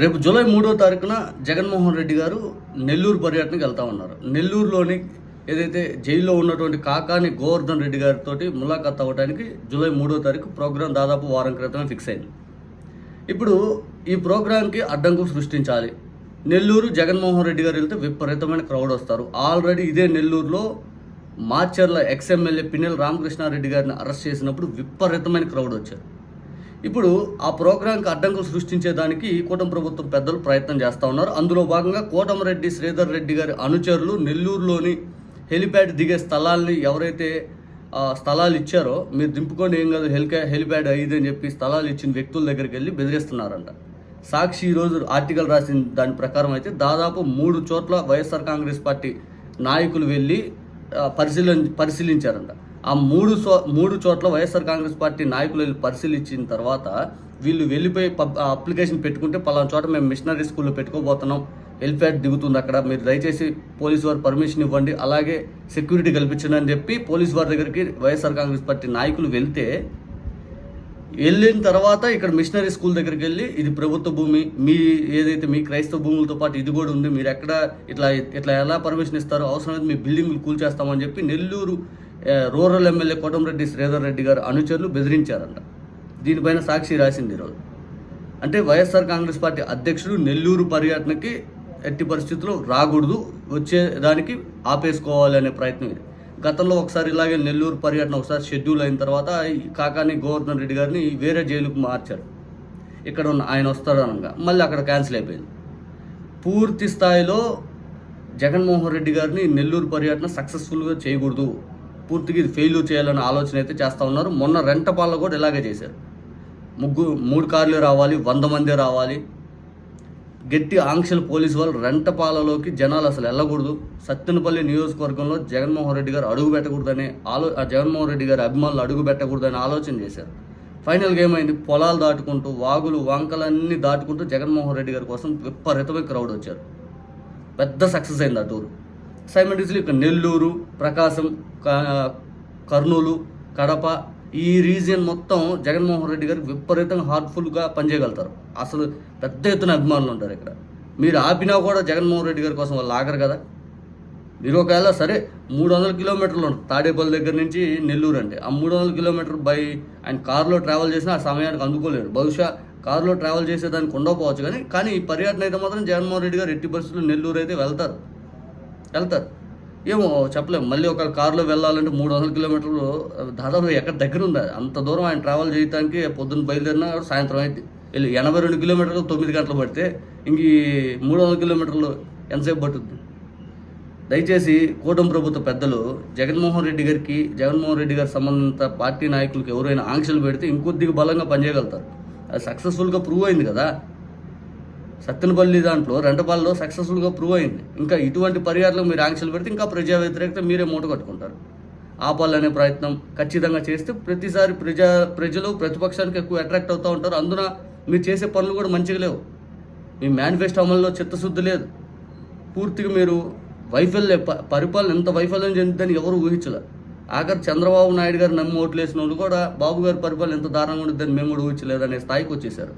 రేపు జూలై మూడో తారీఖున జగన్మోహన్ రెడ్డి గారు నెల్లూరు పర్యటనకి వెళ్తా ఉన్నారు. నెల్లూరులోని ఏదైతే జైల్లో ఉన్నటువంటి కాకాని గోవర్ధన్ రెడ్డి గారితో ములాఖాత్ అవ్వడానికి జూలై మూడో తారీఖు ప్రోగ్రాం దాదాపు వారం క్రితమే ఫిక్స్ అయింది. ఇప్పుడు ఈ ప్రోగ్రాంకి అడ్డంకు సృష్టించాలి. నెల్లూరు జగన్మోహన్ రెడ్డి గారు వెళ్తే విపరీతమైన క్రౌడ్ వస్తారు. ఆల్రెడీ ఇదే నెల్లూరులో మార్చర్ల ఎక్స్ఎమ్మెల్యే పిన్నెల రామకృష్ణారెడ్డి గారిని అరెస్ట్ చేసినప్పుడు విపరీతమైన క్రౌడ్ వచ్చారు. ఇప్పుడు ఆ ప్రోగ్రాంకి అడ్డంకులు సృష్టించేదానికి కూటమి ప్రభుత్వం పెద్దలు ప్రయత్నం చేస్తూ ఉన్నారు. అందులో భాగంగా కోటమిరెడ్డి శ్రీధర్ రెడ్డి గారి అనుచరులు నెల్లూరులోని హెలిప్యాడ్ దిగే స్థలాల్ని ఎవరైతే స్థలాలు ఇచ్చారో మీరు దింపుకోండి ఏం కాదు హెలికా హెలిప్యాడ్ అయ్యింది అని చెప్పి స్థలాలు ఇచ్చిన వ్యక్తుల దగ్గరికి వెళ్ళి బెదిరిస్తున్నారంట. సాక్షి ఈరోజు ఆర్టికల్ రాసిన దాని ప్రకారం అయితే దాదాపు మూడు చోట్ల వైఎస్ఆర్ కాంగ్రెస్ పార్టీ నాయకులు వెళ్ళి ఆ, పరిశీలన పరిశీలించారంట. ఆ మూడు సో మూడు చోట్ల వైఎస్ఆర్ కాంగ్రెస్ పార్టీ నాయకులు వెళ్ళి పరిశీలించిన తర్వాత వీళ్ళు వెళ్ళిపోయి అప్లికేషన్ పెట్టుకుంటే పలానా చోట మేము మిషనరీ స్కూల్లో పెట్టుకోబోతున్నాం. వెల్ఫేర్ దిగుతుంది అక్కడ. మీరు దయచేసి పోలీస్ వారు పర్మిషన్ ఇవ్వండి. అలాగే సెక్యూరిటీ కల్పించండి అని చెప్పి పోలీస్ వారి దగ్గరికి వైఎస్ఆర్ కాంగ్రెస్ పార్టీ నాయకులు వెళ్తే వెళ్ళిన తర్వాత ఇక్కడ మిషనరీ స్కూల్ దగ్గరికి వెళ్ళి ఇది ప్రభుత్వ భూమి మీ ఏదైతే మీ క్రైస్తవ భూములతో పాటు ఇది కూడా ఉంది మీరు ఎక్కడ ఇట్లా ఇట్లా ఎలా పర్మిషన్ ఇస్తారో అవసరమైతే మీ బిల్డింగ్లు కూల్చేస్తామని చెప్పి నెల్లూరు రూరల్ ఎమ్మెల్యే కోటంరెడ్డి శ్రీధర్ రెడ్డి గారు అనుచరులు బెదిరించారంట. దీనిపైన సాక్షి రాసింది ఈరోజు. అంటే వైఎస్ఆర్ కాంగ్రెస్ పార్టీ అధ్యక్షుడు నెల్లూరు పర్యటనకి ఎట్టి పరిస్థితుల్లో రాకూడదు వచ్చేదానికి ఆపేసుకోవాలి అనే ప్రయత్నం ఇది. గతంలో ఒకసారి ఇలాగే నెల్లూరు పర్యటన ఒకసారి షెడ్యూల్ అయిన తర్వాత ఈ కాకాని గవర్నర్ రెడ్డి గారిని వేరే జైలుకు మార్చారు. ఇక్కడ ఉన్న ఆయన వస్తారనగా మళ్ళీ అక్కడ క్యాన్సిల్ అయిపోయింది. పూర్తి స్థాయిలో జగన్మోహన్ రెడ్డి గారిని నెల్లూరు పర్యటన సక్సెస్ఫుల్గా చేయకూడదు. పూర్తిగా ఇది ఫెయిల్యూర్ చేయాలనే ఆలోచన అయితే చేస్తూ ఉన్నారు. మొన్న రెంటపాల్లో కూడా ఇలాగే చేశారు. ముగ్గు మూడు కార్లు రావాలి వంద మంది రావాలి. గట్టి ఆంక్షలు పోలీసు వాళ్ళు రెంటపాలలోకి జనాలు అసలు వెళ్ళకూడదు. సత్తెనపల్లి నియోజకవర్గంలో జగన్మోహన్ రెడ్డి గారు అడుగు పెట్టకూడదనే ఆలో జగన్మోహన్ రెడ్డి గారి అభిమానులు అడుగు పెట్టకూడదని ఆలోచన చేశారు. ఫైనల్గా ఏమైంది? పొలాలు దాటుకుంటూ వాగులు వంకలన్నీ దాటుకుంటూ జగన్మోహన్ రెడ్డి గారి కోసం విపరీతమైన క్రౌడ్ వచ్చారు. పెద్ద సక్సెస్ అయింది ఆ టూర్. సైమల్టేనియస్లీ ఇక్కడ నెల్లూరు ప్రకాశం కర్నూలు కడప ఈ రీజియన్ మొత్తం జగన్మోహన్ రెడ్డి గారికి విపరీతంగా హార్ట్ఫుల్గా పనిచేయగలుగుతారు. అసలు పెద్ద ఎత్తున అభిమానులు ఉంటారు ఇక్కడ. మీరు ఆపినా కూడా జగన్మోహన్ రెడ్డి గారి కోసం వాళ్ళు ఆగరు కదా? మీరు ఒకవేళ సరే మూడు వందల కిలోమీటర్లు ఉంటుంది తాడేపల్లి దగ్గర నుంచి నెల్లూరు అంటే. ఆ మూడు వందల కిలోమీటర్ బై ఆయన కారులో ట్రావెల్ చేసినా ఆ సమయానికి అందుకోలేరు. బహుశా కారులో ట్రావెల్ చేసేదానికి ఉండకపోవచ్చు కానీ కానీ ఈ పర్యటన అయితే మాత్రం జగన్మోహన్ రెడ్డి గారు ఎట్టి పరిస్థితుల్లో నెల్లూరు అయితే వెళ్తారు. వెళ్తారు. ఏమో చెప్పలేము మళ్ళీ ఒక కారులో వెళ్ళాలంటే మూడు వందల కిలోమీటర్లు దాదాపు ఎక్కడ దగ్గర ఉంది? అంత దూరం ఆయన ట్రావెల్ చేయడానికి పొద్దున్న బయలుదేరినా సాయంత్రం అయింది వెళ్ళి ఎనభై రెండు కిలోమీటర్లు తొమ్మిది గంటలు పడితే ఇంక మూడు వందల కిలోమీటర్లు ఎంతసేపు పట్టుద్ది? దయచేసి కూటమి ప్రభుత్వ పెద్దలు జగన్మోహన్ రెడ్డి గారికి జగన్మోహన్ రెడ్డి గారి సంబంధిత పార్టీ నాయకులకు ఎవరైనా ఆంక్షలు పెడితే ఇంకొద్దిగా బలంగా పనిచేయగలుగుతారు. అది సక్సెస్ఫుల్గా ప్రూవ్ అయింది కదా. సత్తెనపల్లి దాంట్లో రెండపాల్లో సక్సెస్ఫుల్గా ప్రూవ్ అయింది. ఇంకా ఇటువంటి పర్యాటలకు మీరు ఆంక్షలు పెడితే ఇంకా ప్రజా వ్యతిరేకత మీరే మూట కట్టుకుంటారు. ఆపాలనే ప్రయత్నం ఖచ్చితంగా చేస్తే ప్రతిసారి ప్రజా ప్రజలు ప్రతిపక్షానికి ఎక్కువ అట్రాక్ట్ అవుతూ ఉంటారు. అందున మీరు చేసే పనులు కూడా మంచిగా లేవు. మీ మేనిఫెస్టో అమల్లో చిత్తశుద్ధి లేదు. పూర్తిగా మీరు వైఫల్య పరిపాలన ఎంత వైఫల్యం చెందుతుందని ఎవరు ఊహించలే. ఆఖరి చంద్రబాబు నాయుడు గారు నమ్మి ఓట్లు వేసిన వాళ్ళు కూడా బాబు గారి పరిపాలన ఎంత దారుణంగా ఉంటుందని మేము కూడా ఊహించలేదనే స్థాయికి వచ్చేసారు.